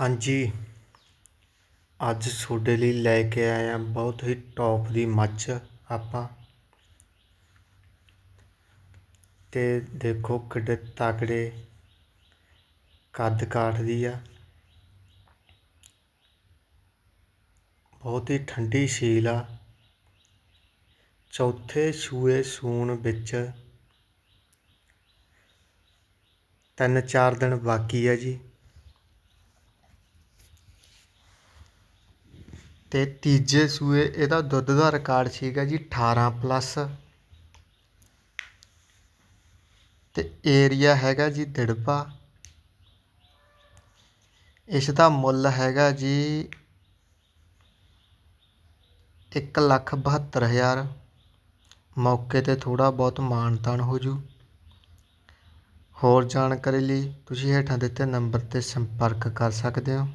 ਹਾਂਜੀ। ਅੱਜ ਤੁਹਾਡੇ ਲਈ ਲੈ ਕੇ ਆਏ ਹਾਂ ਬਹੁਤ ਹੀ ਟੌਪ ਦੀ ਮੱਝ ਆਪਾਂ। ਤੇ ਦੇਖੋ ਕਿੱਡੇ ਤਕੜੇ ਕੱਦ ਕਾਠ ਦੀ ਆ। ਬਹੁਤ ਹੀ ਠੰਡੀ ਸੀਲ ਆ। ਚੌਥੇ ਸੂਏ ਸੂਣ ਵਿੱਚ ਤਿੰਨ ਚਾਰ ਦਿਨ ਬਾਕੀ ਆ ਜੀ। ਅਤੇ ਤੀਜੇ ਸੂਏ ਇਹਦਾ ਦੁੱਧ ਦਾ ਰਿਕਾਰਡ ਸੀਗਾ ਜੀ 18 ਪਲੱਸ ਅਤੇ ਏਰੀਆ ਹੈਗਾ ਜੀ ਦਿੜਬਾ। ਇਸ ਦਾ ਮੁੱਲ ਹੈਗਾ ਜੀ ਇੱਕ ਲੱਖ ਬਹੱਤਰ ਹਜ਼ਾਰ। ਮੌਕੇ 'ਤੇ ਥੋੜ੍ਹਾ ਬਹੁਤ ਮਾਣ-ਤਾਣ ਹੋ ਜੂ। ਹੋਰ ਜਾਣਕਾਰੀ ਲਈ ਤੁਸੀਂ ਹੇਠਾਂ ਦਿੱਤੇ ਨੰਬਰ 'ਤੇ ਸੰਪਰਕ ਕਰ ਸਕਦੇ ਹੋ।